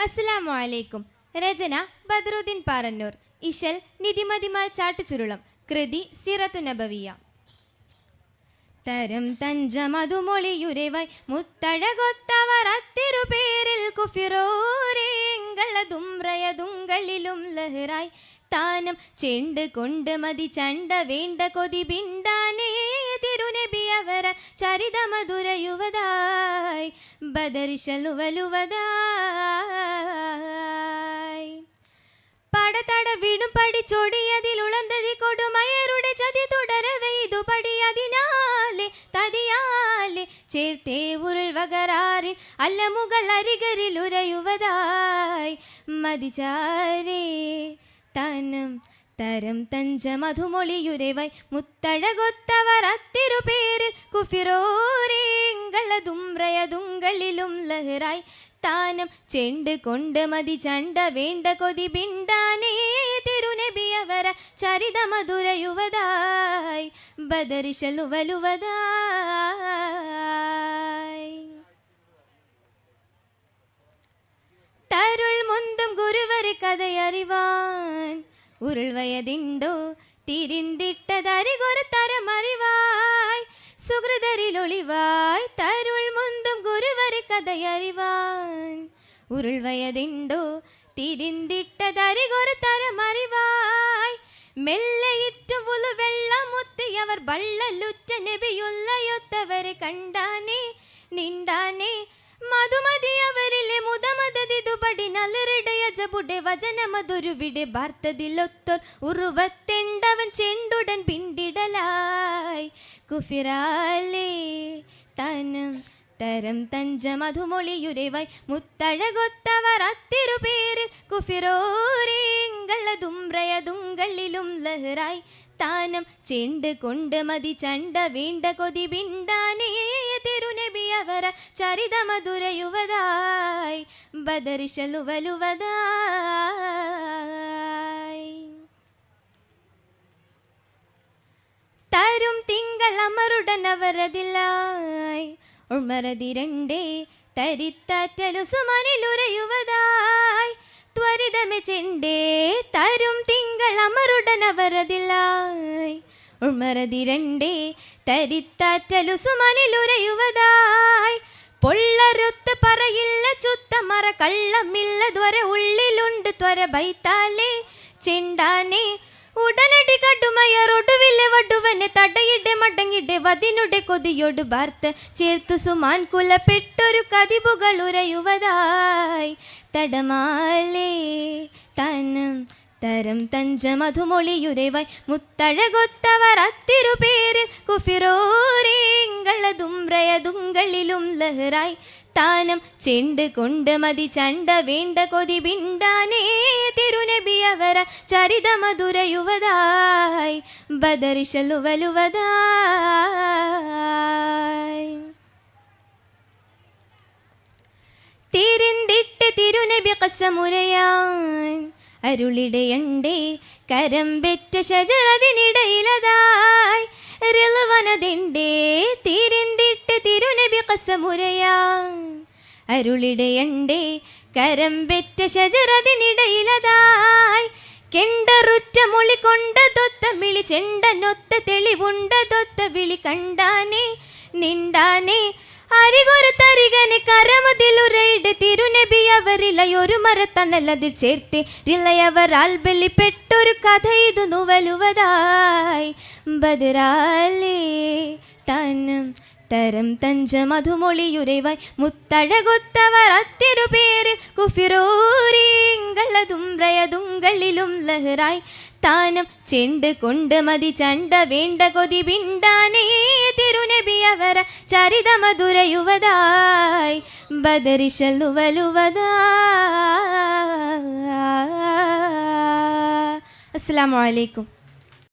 അസ്സലാമു അലൈക്കും. രചന ബദറുദ്ദീൻ പാറന്നൂർ. ഇശൽ നിതിമതിമാൽ ചാട്ടുചുരുളം. കൃതി സിറത്തു നബവിയ. തരം തഞ്ചമതുമൊളിയുരവായി. മുത്തഴകൊത്തവർ അത്തിരുപേരിൽ കുഫിറോരേങ്കളതുംറയതുങ്കളിലും ലഹറായി. താനം ചെണ്ട് കൊണ്ട് മതി ചണ്ട വേണ്ട കൊതി ബിണ്ടാനേ തിരുനബി അവര ചരിത മധുര യുവതായി ബദറിശലുവലുവതായി പടതട വീടും പഠിച്ചൊടിയതിലുളന്തതി കൊടുമയരുടെ ചതി തുടരവെ ഇതു പടിയതിനാലെ തതിയാലെ ചേർത്തേ ഉരുൾ വകരാറിൻ അല്ലമുകൾ അരികരിൽ ഉരയുവതായി. മതിചാരേ തനം തരം തഞ്ച മധുമൊളിയുരവൈ മുത്തഴകൊത്തവർ അത്തിരുപേരിൽ കുഫിറോരേങ്കളതുംറയതുങ്കളിലും ലഹറായി താനം ചെണ്ട് കൊണ്ട് മതി ചണ്ട വേണ്ട കൊതി ബിണ്ടാനേ തിരുനബിയവര ചരിതമധുരയുവതായി ചരിത ഉരുൾവയതിണ്ടോ? തിരിന്തിട്ടതരികൊരു തരമറിവായ്. സുഹൃതരിലൊളിവായ് തരുൾ മുന്തും ഗുരുവരെ കഥയറിവാൻ. ഉരുൾവയതിണ്ടോ? തിരിന്തിട്ടതരികൊരു തരമറിവായ്. മെല്ലയിട്ടു പുലു വെള്ളമുത്തിയവർ വള്ളലുറ്റ നബിയുള്ളയൊത്തവരെ കണ്ടാനേ നിണ്ടാനേ ഗജബുടെ വചനമതൊരുവിടെ ഭാർത്തതിലൊത്തൊർ ഉറുവത്തെണ്ടവൻ ചെണ്ടുടൻ പിണ്ടിടലായി കുഫിറാലേ തനം തരം തഞ്ച തഞ്ചമധുമൊളിയുരവായി. മുത്തഴകൊത്തവർ അത്തിരു പേര് കുഫിറോരേങ്കളതുംബ്രയതുങ്കളിലും ലഹറായി. താനം ചെണ്ട് കൊണ്ട് മതി ചണ്ട വീണ്ട കൊതി വിണ്ടാനേ തിരുനബി അവര ಮಧುರೆಯುವದಾಯ್ ബദറിശലുവലുവതായി തരും അവരതിലായി ഉൾമറതിരണ്ടേ തരിത്താറ്റലു സുമനിലുരയുവതായി. ത്വരിതമെ ചെണ്ടേ തരും അവരതിലായി ഉൾമറതിരണ്ടേ തരിത്താറ്റലു സുമനിലുരയുവതായി പൊള്ളരുത്ത് പറയില്ല ചുത്തമറ കള്ളമില്ല ദ്വര ഉള്ളിലുണ്ട് ത്വര ബൈത്താലേ. ചെണ്ടാനെ ഉടനടി കടുമയറൊടുവിലെ വടുവനെ തടയിടെ മടങ്ങിടെ വതിനുടെ കൊതിയോട് ഭർത്ത് ചേർത്തു സുമാൻ കുലപ്പെട്ടൊരു കതിപുകൾ ഉരയുവതായി. തടമാലേ തനം തരം തഞ്ച മധുമൊളിയുരവായി മുത്തഴകൊത്തവർ അത്തിരുപേര് കുഫിറോരേങ്കളതുംയതുങ്കളിലും ലഹറായി താനം ചെണ്ട് കൊണ്ട് മതി ചണ്ട വേണ്ട കൊതി ബിണ്ടാനേ തിരുനബി ചരിത മധുരയുവതായി ബദറിശലുവലുവതായി തിരിന്തിട്ട് തിരുനബി കസമുരയാൻ അരുളിടയണ്ടേ കരം പെറ്റ ശജറതിനിടയിലതായി റിൽവനതിന്റെ തിരിന്തിട്ട് തിരുനബി കസമുരയാ. അരുളിടയണ്ടേ കരം പെറ്റ ശജറതിനിടയിലതായി കെണ്ടറുറ്റ മൊളി കൊണ്ടതൊത്ത വിളി ചെണ്ടനൊത്ത തെളിവുണ്ടതൊത്ത വിളി കണ്ടാനേ നിണ്ടാനേ അരികൊരു തരികനെ കരമതിലുറയുടെ തിരുനബി അവരിലയൊരു മരത്തണലതിൽ ചേർത്ത് റിലയവർ ആൽബലിപ്പെട്ടൊരു കഥ ഇത് നുവലുവതായി. തരം തഞ്ച മധുമൊളിയുരവായി പേര് അത്തിരുപേര് കുഫിറോരേങ്കളതുംറയതുങ്കളിലും ലഹറായി താനം ചെണ്ട് കൊണ്ട് മതി ചണ്ട വേണ്ട കൊതി പിണ്ടാനേ തിരുനബി അവര ചരിത മധുര യുവതായി ബദറിശലുവലുവതാ അസ്സലാമു അലൈക്കും.